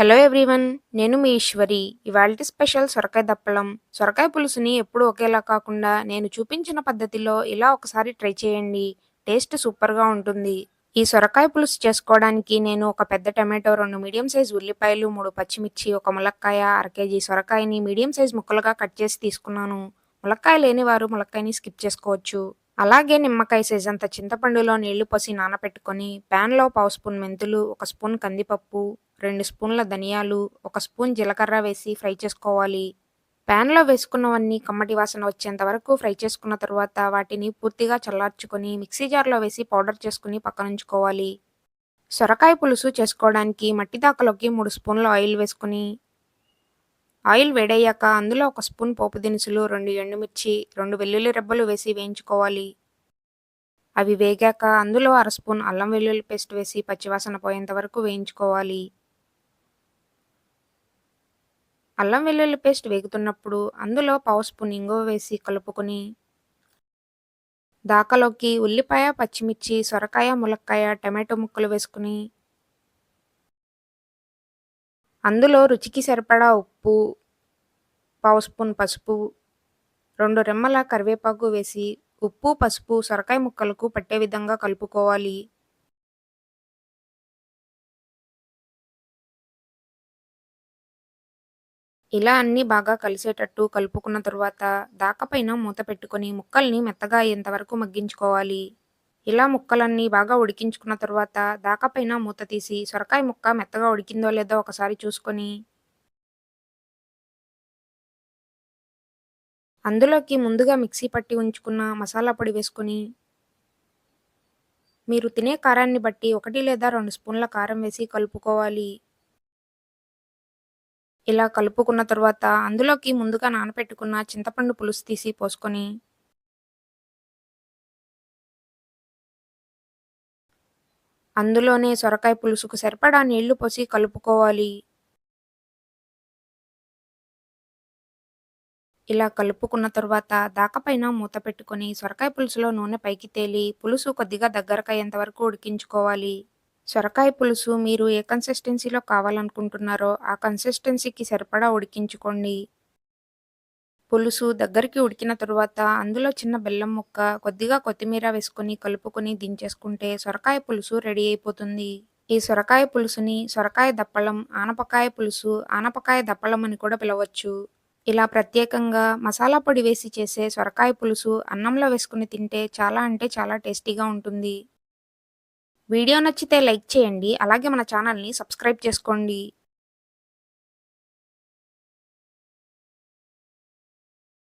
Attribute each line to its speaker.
Speaker 1: Hello everyone నేను మీ ఈశ్వరి. ఇవాళ special సొరకాయ దప్పలం. సొరకాయ పులుసుని ఎప్పుడు ఒకేలా కాకుండా నేను చూపించిన పద్ధతిలో ఇలా ఒకసారి ట్రై చేయండి. టేస్ట్ సూపర్గా ఉంటుంది. ఈ సొరకాయ పులుసు చేసుకోవడానికి నేను ఒక పెద్ద టమాటో రెండు మీడియం సైజ్ ఉల్లిపాయలు మూడు పచ్చిమిర్చి ఒక ములక్కాయ అర కేజీ సొరకాయని మీడియం సైజ్ ముక్కలుగా కట్ చేసి తీసుకున్నాను. ములక్కాయ లేని వారు ములక్కాయని స్కిప్ చేసుకోవచ్చు. అలాగే నిమ్మకాయ సైజ్ అంత చింతపండులో నీళ్ళు పోసి నానబెట్టుకొని ప్యాన్లో పావు స్పూన్ మెంతులు ఒక స్పూన్ కందిపప్పు రెండు స్పూన్ల ధనియాలు ఒక స్పూన్ జీలకర్ర వేసి ఫ్రై చేసుకోవాలి. ప్యాన్లో వేసుకున్నవన్నీ కమ్మటి వాసన వచ్చేంత వరకు ఫ్రై చేసుకున్న తర్వాత వాటిని పూర్తిగా చల్లార్చుకొని మిక్సీ జార్లో వేసి పౌడర్ చేసుకుని పక్కనుంచుకోవాలి. సొరకాయ పులుసు చేసుకోవడానికి మట్టి దాకలోకి మూడు స్పూన్ల ఆయిల్ వేసుకుని ఆయిల్ వేడయ్యాక అందులో ఒక స్పూన్ పోపు దినుసులు రెండు ఎండుమిర్చి రెండు వెల్లుల్లి రెబ్బలు వేసి వేయించుకోవాలి. అవి వేగాక అందులో అర స్పూన్ అల్లం వెల్లుల్లి పేస్ట్ వేసి పచ్చివాసన పోయేంత వరకు వేయించుకోవాలి. అల్లం వెల్లుల్లి పేస్ట్ వేగుతున్నప్పుడు అందులో పావు స్పూన్ ఇంగువ వేసి కలుపుకొని దాకలోకి ఉల్లిపాయ పచ్చిమిర్చి సొరకాయ ములక్కాయ టమాటో ముక్కలు వేసుకుని అందులో రుచికి సరిపడా ఉప్పు పావు స్పూన్ పసుపు రెండు రెమ్మల కరివేపాకు వేసి ఉప్పు పసుపు సొరకాయ ముక్కలకు పట్టే విధంగా కలుపుకోవాలి. ఇలా అన్నీ బాగా కలిసేటట్టు కలుపుకున్న తరువాత దాకపైన మూత పెట్టుకొని ముక్కల్ని మెత్తగా అయ్యేంత వరకు మగ్గించుకోవాలి. ఇలా ముక్కలన్నీ బాగా ఉడికించుకున్న తర్వాత దాకపైన మూత తీసి సొరకాయ ముక్క మెత్తగా ఉడికిందో లేదో ఒకసారి చూసుకొని అందులోకి ముందుగా మిక్సీ పట్టి ఉంచుకున్న మసాలా పొడి వేసుకొని మీరు తినే కారాన్ని బట్టి ఒకటి లేదా రెండు స్పూన్ల కారం వేసి కలుపుకోవాలి. ఇలా కలుపుకున్న తర్వాత అందులోకి ముందుగా నానపెట్టుకున్న చింతపండు పులుసు తీసి పోసుకొని అందులోనే సొరకాయ పులుసుకు సరిపడా నీళ్ళు పోసి కలుపుకోవాలి. ఇలా కలుపుకున్న తర్వాత దాకపైన మూత పెట్టుకొని సొరకాయ పులుసులో నూనె పైకి తేలి పులుసు కొద్దిగా దగ్గరకయ్యేంత వరకు ఉడికించుకోవాలి. సొరకాయ పులుసు మీరు ఏ కన్సిస్టెన్సీలో కావాలనుకుంటున్నారో ఆ కన్సిస్టెన్సీకి సరిపడా ఉడికించుకోండి. పులుసు దగ్గరికి ఉడికిన తరువాత అందులో చిన్న బెల్లం ముక్క కొద్దిగా కొత్తిమీర వేసుకొని కలుపుకొని దించేసుకుంటే సొరకాయ పులుసు రెడీ అయిపోతుంది. ఈ సొరకాయ పులుసుని సొరకాయ దప్పలం ఆనపకాయ పులుసు ఆనపకాయ దప్పలం అని కూడా పిలవచ్చు. ఇలా ప్రత్యేకంగా మసాలా పొడి వేసి చేసే సొరకాయ పులుసు అన్నంలో వేసుకుని తింటే చాలా అంటే చాలా టేస్టీగా ఉంటుంది. వీడియో నచ్చితే లైక్ చేయండి అలాగే మన ఛానల్ని సబ్స్క్రైబ్ చేసుకోండి.